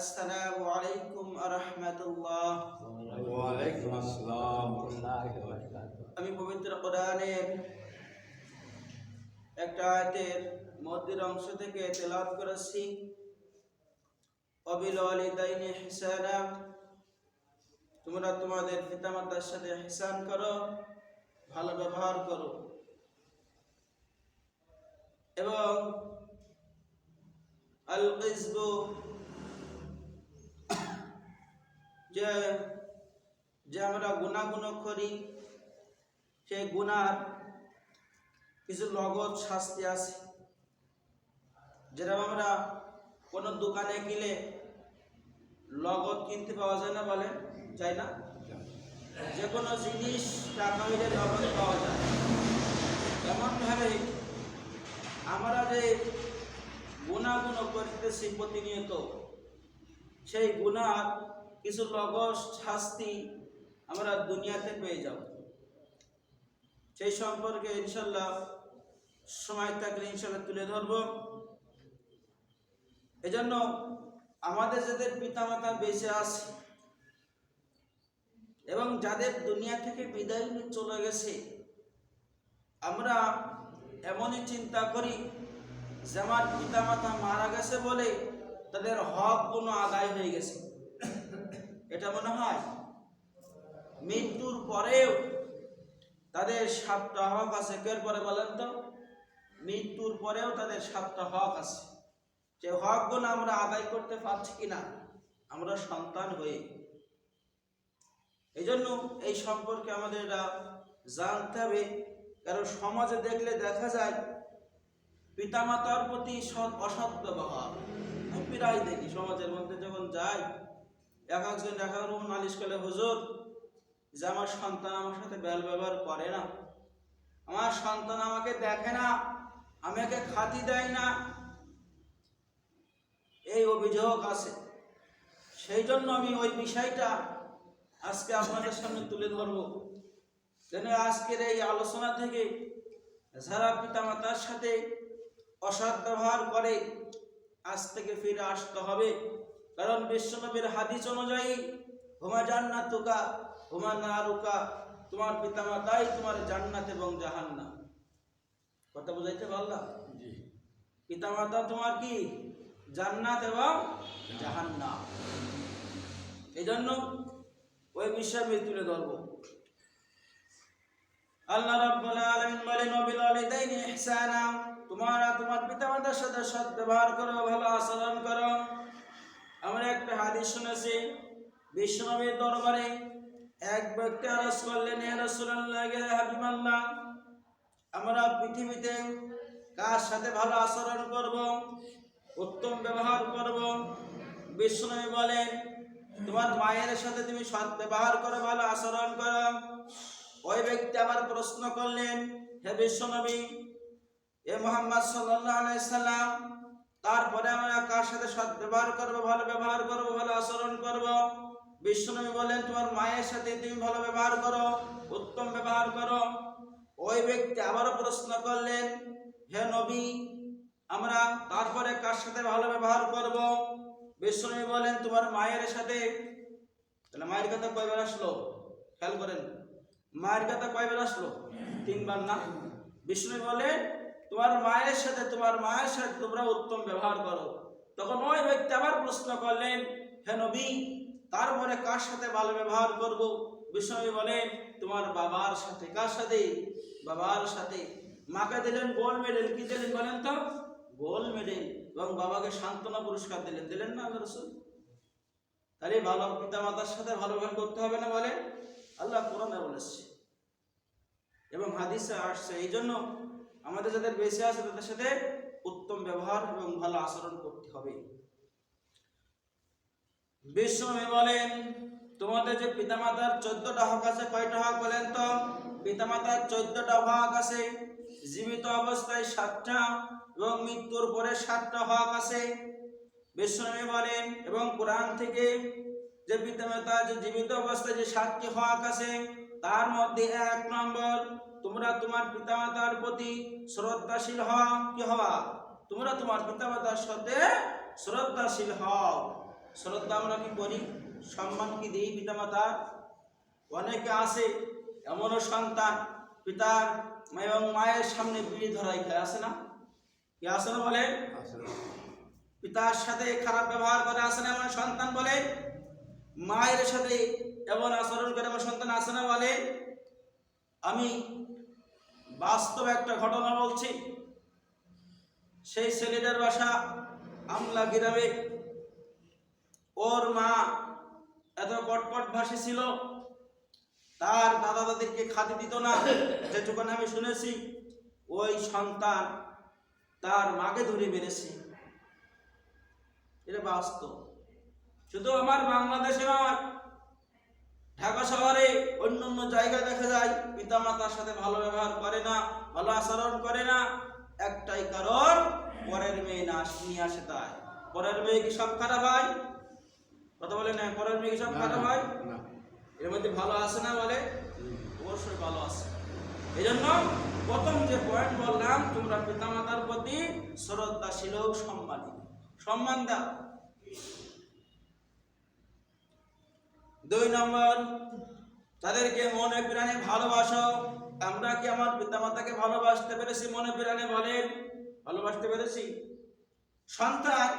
আসসালামু আলাইকুম আরহামতুল্লাহ। ওয়ালাইকুম আসসালাম আমি পবিত্র কোরআনের একটা আয়াতের মধ্যের অংশ থেকে তেলাওয়াত করেছি। অবিল ওয়ালিদাইনি হিসানা। তোমরা তোমাদের পিতামাতার সাথে হিসান করো ভালো ব্যবহার করো। এবং আল কিসবু যে যে আমরা গুণাগুণ করি, সেই গুণার কিছু নগদ শাস্তি আছে। যেরকম আমরা কোনো দোকানে গেলে নগদ কিনতে পাওয়া যায় না বলে? চাই না? যে কোনো জিনিস টাকা হইলে নগদ পাওয়া যায়। এমনভাবে আমরা যে গুণাগুণ করিতেছি প্রতিনিয়ত, সেই গুণার কিছু নগদ শাস্তি আমরা দুনিয়াতে পেয়ে যাব। সেই সম্পর্কে ইনশাল্লাহ সময় থাকলে ইনশাল্লাহ তুলে ধরব। এজন্য আমাদের যাদের পিতামাতা বেঁচে আছে এবং যাদের দুনিয়া থেকে বিদায় নিয়ে চলে গেছে, আমরা এমনই চিন্তা করি যে আমার পিতামাতা মারা গেছে বলে তাদের হক কোনো আদায় হয়ে গেছে। এটা মনে হয় মৃত্যুর পরেও তাদের সাতটা হক আছে। কের পরে বলেন তো? মৃত্যুর পরেও তাদের সাতটা হক আছে। যে হকগুলো আমরা আদায় করতে পারছি কিনা, আমরা সন্তান হয়ে। এই জন্য এই সম্পর্কে আমাদের এটা জানতে হবে। কারণ সমাজে দেখলে দেখা যায়, পিতামাতার প্রতি সৎ অসৎ ব্যবহার। প্রায় দেখি সমাজের মধ্যে যখন যাই এক একজন এক রকম নালিশ করলে, হুজুর, যে আমার সন্তান আমার সাথে বেল ব্যবহার করে না, আমার সন্তান আমাকে দেখে না আমাকে খাতি দেয় না। এই অভিযোগ আছে। সেই জন্য আমি ওই বিষয়টা আজকে আপনাদের সামনে তুলে ধরব। যেন আজকের এই আলোচনা থেকে যারা পিতামাতার সাথে অসৎ ব্যবহার করে, আজ থেকে ফিরে আসতে হবে। কারণ বিশ্বনবীর হাদিস অনুযায়ী হুমা জান্নাতুকা হুমা নারুকা তোমার পিতামাতাই তোমার জান্নাত এবং জাহান্নাম। কথা বুঝাইতে পারলাম? পিতামাতা তোমার কি? জান্নাত এবং জাহান্নাম। এই জন্য ওই বিষয় আমি তুলে ধরবো। আল্লাহ রাব্বুল আলামিন বলেন ওয়াবিল ওয়ালিদাইনি ইহসানা তোমরা তোমার পিতামাতার সাথে সৎ ব্যবহার করো ভালো আচরণ করো। আমরা একটা হাদিস শুনেছি, বিশ্বনবীর দরবারে এক ব্যক্তি আরজ করলেন হে রাসূলুল্লাহ হে হাবিবাল্লাহ, আমরা পৃথিবীতে কার সাথে ভালো আচরণ করব, উত্তম ব্যবহার করব? বিশ্বনবী বলেন, তোমার মায়ের সাথে তুমি সৎ ব্যবহার করো ভালো আচরণ করো। ওই ব্যক্তি আবার প্রশ্ন করলেন, হে বিশ্বনবী, এ মোহাম্মদ সাল্লাল্লাহু সাল্লাম তারপরে আমরা কার সাথে সৎ ব্যবহার করব, ভালো ব্যবহার করব, ভালো আচরণ করব? বিশ্বনবী বলেন তোমার মায়ের সাথে তুমি ভালো ব্যবহার করো, উত্তম ব্যবহার করো। ওই ব্যক্তি আবারও প্রশ্ন করলেন, হে নবী, আমরা তারপরে কার সাথে ভালো ব্যবহার করব? বিশ্বনবী বলেন তোমার মায়ের সাথে। তাহলে মায়ের কথা কয়বার আসলো? খেয়াল করেন, মায়ের কথা কয়বার আসলো? তিনবার না? বিষ্ণু বলে তোমার মায়ের সাথে, তোমার মায়ের সাথে তোমরা উত্তম ব্যবহার করো। তখন ওই ব্যক্তি আবার প্রশ্ন করলেন, হে নবী তারপরে কার সাথে ভালো ব্যবহার করব? বিষ্ণু বলেন, তোমার বাবার সাথে। কার সাথে? বাবার সাথে। মাকে দিলেন গোল্ড মেডেল। কি দিলেন বলেন তো? Gold medal. এবং বাবাকে সান্ত্বনা পুরস্কার দিলেন। দিলেন না আল্লাহ তাহলে ভালো পিতা মাতার সাথে ভালো ব্যবহার করতে হবে না বলে? আল্লাহ কোরআনে বলেছে। এবং হাদিসে আসছে এই জন্য আমাদের যাদের বেঁচে আছে, তাদের সাথে উত্তম ব্যবহার এবং ভালো আচরণ করতে হবে। বিশ্বনবী বলেন, তোমাদের যে পিতামাতার চোদ্দটা হক আছে, কয়টা হক বলেন তো? পিতামাতার চোদ্দটা হক আছে, জীবিত অবস্থায় সাতটা এবং মৃত্যুর পরে সাতটা হক আছে। বিশ্বনবী বলেন, এবং কোরআন থেকে যে পিতামাতা যে জীবিত অবস্থায় যে সাতটি হক আছে, তার মধ্যে এক নম্বর তোমরা তোমার পিতামাতার প্রতি শ্রদ্ধাশীল হও। কি হওয়া? তোমরা তোমার পিতামাতার সাথে শ্রদ্ধাশীল হও। শ্রদ্ধা আমরা কি করি? সম্মান কি দিই পিতামাতার? অনেকে আছে এমনও সন্তান পিতার এবং মায়ের সামনে বিড়ি ধরাই খায়। আছে না? কি আছে না বলে? পিতার সাথে খারাপ ব্যবহার করে আসে না এমন সন্তান বলে? মায়ের সাথে এমন আচরণ করে এমন সন্তান আসে না বলে? আমি বাস্তব একটা ঘটনা বলছি। সেই ছেলেটার বাসা আমলা গ্রামে। ওর মা এত কটকট ভাষী ছিল, তার দাদা দাদিকে খাতে দিত না, যেটুকুন আমি শুনেছি, ওই সন্তান তার মাকে ধরে মেরেছে। এটা বাস্তব। শুধু আমার বাংলাদেশে নয় ঢাকা শহরে অন্য অন্য জায়গা দেখা যায় পিতা মাতার সাথে ভালো ব্যবহার করে না ভালো আচরণ করে না। একটাই কারণ পরের মেয়ে না নিয়ে আসে তাই। পরের মেয়ে কি সব খারাপ হয়? কথা বলে না পরের মেয়ে কি সব খারাপ হয়? এর মধ্যে ভালো আছে না বলে? অবশ্যই ভালো আছে। এই জন্য প্রথম যে পয়েন্ট বললাম তোমরা পিতামাতার প্রতি শ্রদ্ধাশীল সম্মানী। সম্মান দাও। দুই নম্বর, তাদেরকে মনে প্রাণে ভালোবাসো। আমরা কি আমার পিতামাতাকে ভালোবাসতে পেরেছি? মনে প্রাণে বলেন ভালোবাসতে পেরেছি? সন্তান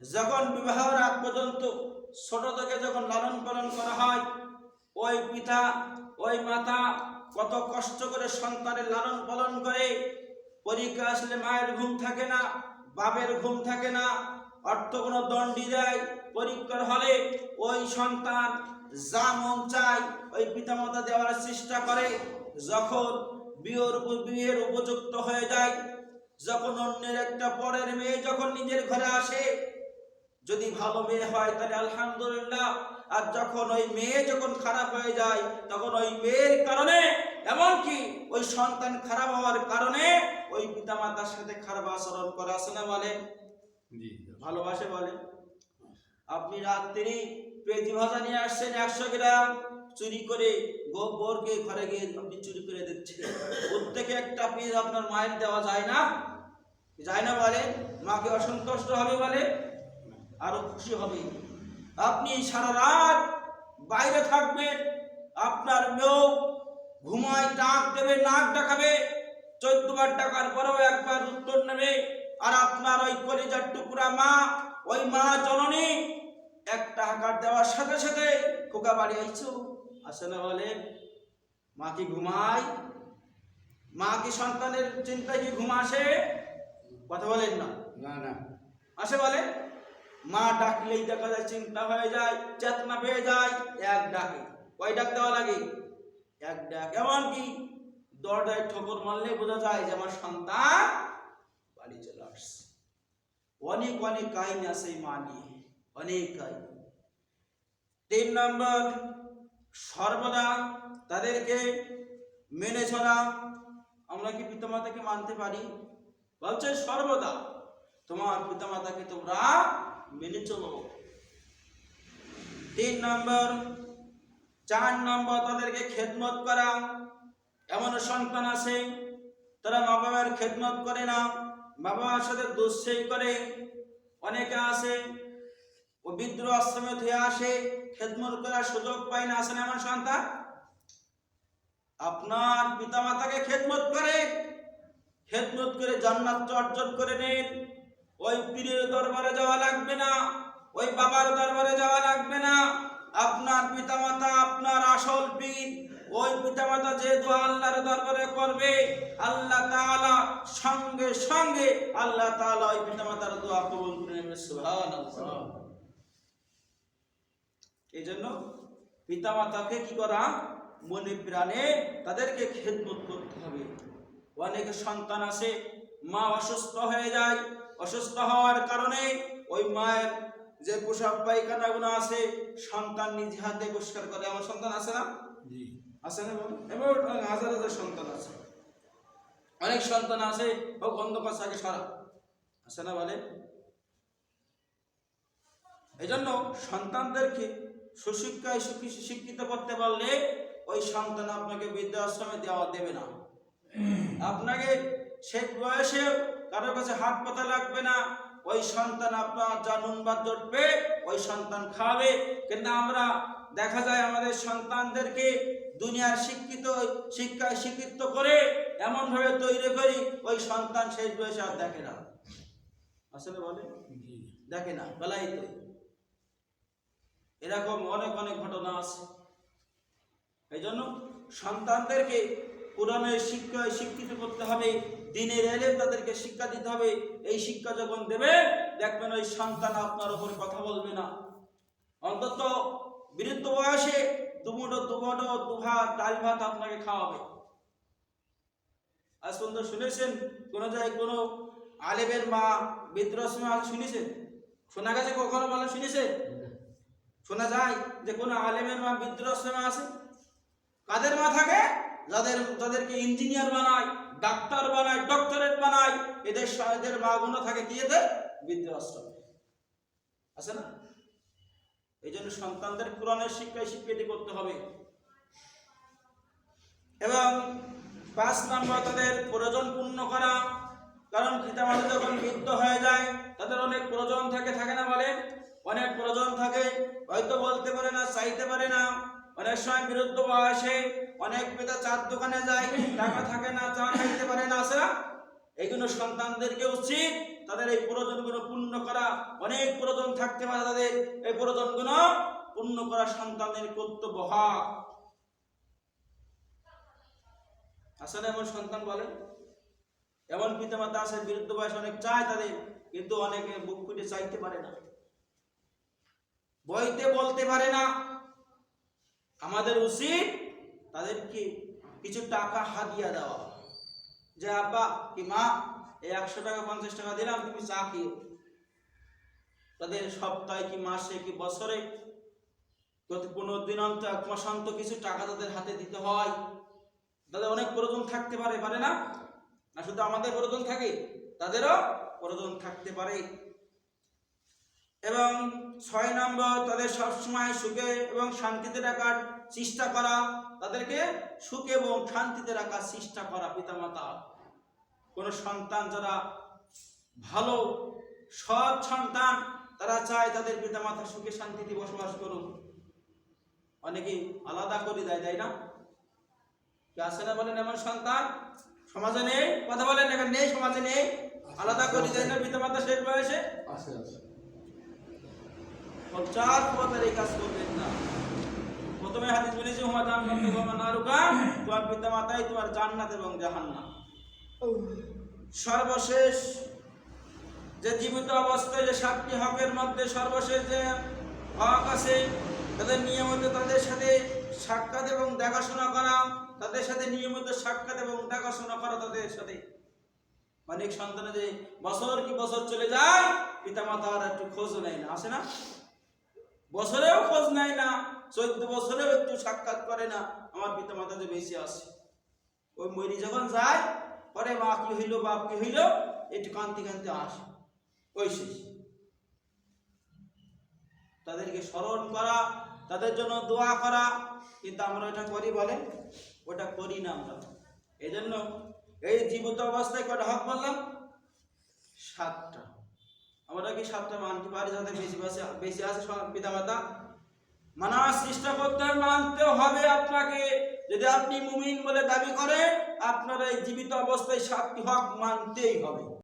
যখন বিবাহের আগ পর্যন্ত ছোট থেকে যখন লালন পালন করা হয়, ওই পিতা, ওই মাতা কত কষ্ট করে সন্তানের লালন পালন করে। পরীক্ষা আসলে মায়ের ঘুম থাকে না, বাপের ঘুম থাকে না, অর্থ কোনো দণ্ডি দেয়। পরীক্ষার হলে ওই সন্তান যা মন চায় ওই পিতামাতা দেওয়ার চেষ্টা করে। যখন বিয়ের বিয়ের উপযুক্ত হয়ে যায় যখন অন্যের একটা পরের মেয়ে যখন নিজের ঘরে আসে যদি ভালো মেয়ে হয় তাহলে আলহামদুলিল্লাহ। আর যখন ওই মেয়ে যখন খারাপ হয়ে যায় তখন ওই মেয়ের কারণে এমনকি ওই সন্তান খারাপ হওয়ার কারণে ওই পিতামাতার সাথে খারাপ আচরণ করে। আসে না বলে জি। ভালোবাসে বলে আপনি রাত্রি পেঁয়াজি ভাজা নিয়ে আসছেন একশো গ্রাম, চুরি করে গোবরকে ঘরে গিয়ে আপনি চুরি করে দিচ্ছেন। প্রত্যেকে একটা পিস আপনার মায়ের দেওয়া যায় না। যায় না বলে? মাকে অসন্তুষ্ট হবে বলে? আরও খুশি হবে। আপনি সারা রাত বাইরে থাকবেন, আপনার মেয়েও ঘুমায় ডাক দেবে, নাক ডাকাবে চোদ্দ বার টাকার পরেও একবার উত্তর নেবে। আর আপনার ওই কলিজার টুকরা মা ওই মা জননী একটা হাকার দেওয়ার সাথে সাথে খোকা বাড়ি আইছো। আসে না বলে মা কি ঘুমায়? মা কি সন্তানের চিন্তায় কি ঘুম আসে? কথা বলেন না। না না। আসে বলে মা ডাকলেই দেখা যায় চিন্তা হয়ে যায় চেতনা পেয়ে যায় এক ডাকে। কয় ডাক দেওয়া লাগে? এক ডাক। এমনকি দরজায় ঠোকর মারলে বোঝা যায় যে আমার সন্তান অনেক অনেক কাহিনী আছে এই মা নিয়ে, অনেক কাহিনী। তিন নম্বর, সর্বদা তাদেরকে মেনে চলা, আমরা কি পিতামাতাকে মানতে পারি? বলছে, সর্বদা তোমার পিতামাতাকে তোমরা মেনে চলো। তিন নম্বর, চার নম্বর, তাদেরকে খেদমত করা। এমন সন্তান আছে, তারা মা বাবার খেদমত করে না। মা বাবার সাথে দুঃসেই করে। অনেকে আছে ও বিদ্রোহ আশ্রমে ধুয়ে আসে, খেদমত করার সুযোগ পায় না আসেন এমন সন্তান? আপনার পিতামাতাকে খেদমত করে খেদমত করে জান্নাত অর্জন করে নিন। ওই পীরের দরবারে যাওয়া লাগবে না, ওই বাবার দরবারে যাওয়া লাগবে না। আপনার পিতামাতা, আপনার আসল পীর, ওই পিতামাতা যে দোয়া আল্লাহর দরবারে করবে, আল্লাহ সঙ্গে সঙ্গে আল্লাহ তাআলা ওই পিতামাতার দোয়া কবুল করে নেবে সুবহানাল্লাহ। এই জন্য পিতামাতাকে কি করা? মনে প্রাণে তাদেরকে খেদমত করতে হবে। অনেক সন্তান আছে মা অসুস্থ হয়ে যায় অসুস্থ হওয়ার কারণে ওই মায়ের যে পোশাক পায়খানাগুলো আছে সন্তান নিজ হাতে পরিষ্কার করে। আমার সন্তান আছে না? আছে না? এবার হাজার হাজার সন্তান আছে। অনেক সন্তান আছে ও অন্ধকার থাকে সারা। আছে না বলে? এই জন্য সন্তানদেরকে সুশিক্ষায় শিক্ষিত করতে পারলে ওই সন্তান আপনাকে বৃদ্ধাশ্রমে দেওয়া দেবে না। আপনাকে সেই বয়সে কারোর কাছে হাত পাতা লাগবে না, ওই সন্তান আপনার যা নুন ভাত জটবে ওই সন্তান খাবে। কিন্তু আমরা দেখা যায় আমাদের সন্তানদেরকে দুনিয়ার শিক্ষিত, শিক্ষায় শিক্ষিত করে এমন ভাবে তৈরি করি ওই সন্তান শেষ বয়সে আর দেখে না। আসলে বলে? দেখে না বেলাই তো। এরকম অনেক অনেক ঘটনা আছে। এই জন্য সন্তানদেরকে কোরআনের শিক্ষায় শিক্ষিত করতে হবে দিনের এলে তাদেরকে শিক্ষা দিতে হবে। এই শিক্ষা যখন দেবে দেখবেন ওই সন্তান আপনার ওপর কথা বলবে না। অন্তত বৃদ্ধ বয়সে দুমুটো দুমুটো দুভাত ডাল ভাত আপনাকে খাওয়াবে। আজ পর্যন্ত শুনেছেন? কোনো জায়গায় কোনো আলেমের মা বৃদ্ধাশ্রমে আজ শুনেছেন শোনা গেছে কখনো বলা শুনেছে? শোনা যায় যে কোনো আলেমের মা বৃদ্ধাশ্রমে আছে। কাদের মা থাকে? যাদের, যাদেরকে ইঞ্জিনিয়ার বানায় ডাক্তার বানায় ডক্টরেট বানায়, এদের এদের মাগুলো থাকে কি এদের? বৃদ্ধাশ্রমে আছে না? এই জন্য সন্তানদের কোরআনের শিক্ষায় স্বীকৃতি করতে হবে। এবং পাঁচ নম্বর তাদের প্রয়োজন পূর্ণ করা। কারণ পিতামাতা যখন বৃদ্ধ হয়ে যায়, তাদের অনেক প্রয়োজন থাকে থাকে না বলে? অনেক প্রয়োজন থাকে। হয়তো বলতে পারে না, চাইতে পারে না। অনেক সময় বিরুদ্ধ বয়সে অনেক পিতা চার দোকানে যায়, টাকা থাকে না, চা খাইতে পারে না না? এইগুলো সন্তানদেরকে উচিত তাদের এই প্রয়োজনগুলো পূর্ণ করা। অনেক প্রয়োজন থাকতে পারে তাদের। এই প্রয়োজনগুলো পূর্ণ করা সন্তানের কর্তব্য হক। আসলে এমন সন্তান বলে এমন পিতামাতা আছে, বিরুদ্ধ বয়স অনেক চায় তাদের, কিন্তু অনেকে বুক ফুটে চাইতে পারে না। বইতে বলতে পারে না, আমাদের উচিত তাদেরকে কিছু টাকা হাদিয়া দেওয়া। যে আব্বা কি মা, এই একশো টাকা, পঞ্চাশ টাকা দিলাম, তুমি চা খেয়ে তাদের সপ্তাহে কি, মাসে কি, বছরে প্রতি পনেরো দিন অন্তর এক মাস কিছু টাকা তাদের হাতে দিতে হয়। তাদের অনেক প্রয়োজন থাকতে পারে পারে না? না শুধু আমাদের প্রয়োজন থাকে, তাদেরও প্রয়োজন থাকতে পারে। এবং ছয় নম্বর, তাদের সবসময় সুখে এবং শান্তিতে রাখার চেষ্টা করা, তাদেরকে সুখে এবং শান্তিতে রাখার চেষ্টা করা পিতামাতা। কোনো সন্তান যারা ভালো, সৎ সন্তান, তারা চায় তাদের পিতামাতা সুখে শান্তিতে বসবাস করুক। অনেকে আলাদা করে দেয়, তাই না? আছে না বলেন এমন সন্তান। সমাজে নেই কথা বলেন এখানে নেই সমাজে নেই। আলাদা করে দেয় না পিতামাতা শেষ বয়সে। চার পথের এই কাজ করবেন না। প্রথমে হাদিস বলেছি হুমা দাম করতে হুমা নারুকা তোমার পিতা মাতাই তোমার জান্নাত এবং জাহান্নাম। সর্বশেষ যে জীবিত অবস্থায় যে সাতটি হকের মধ্যে সর্বশেষ যে হক আছে তাদের নিয়মিত তাদের সাথে সাক্ষাৎ এবং দেখাশোনা করা তাদের সাথে নিয়মিত সাক্ষাৎ এবং দেখাশোনা করা তাদের সাথে। অনেক সন্তানে যে বছর কি বছর চলে যায় পিতা মাতার একটু খোঁজ নেয় না, আসে না। বছরেও খোঁজ নেয় না, চোদ্দ বছরেও একটু সাক্ষাৎ করে না, আমার পিতা মাতা যে বেশি আসে ওই মরি যখন যায়, পরে মা কি হইল, বাপ কি হইল, একটু কান্তি কান্তি আসে। ওই শেষ। তাদেরকে স্মরণ করা তাদের জন্য দোয়া করা, কিন্তু আমরা ওটা করি বলে ওটা করি না আমরা। এই জন্য এই জীবিত অবস্থায় কটা হক বললাম? সাতটা। আমরা কি সাতটা মানতে পারি যাদের বেশি বেশি বেশি আছে পিতা মাতা মানার চেষ্টা করতে মানতে হবে আপনাকে। যদি আপনি মুমিন বলে দাবি করেন, আপনার এই জীবিত অবস্থায় সাতটি হক মানতেই হবে।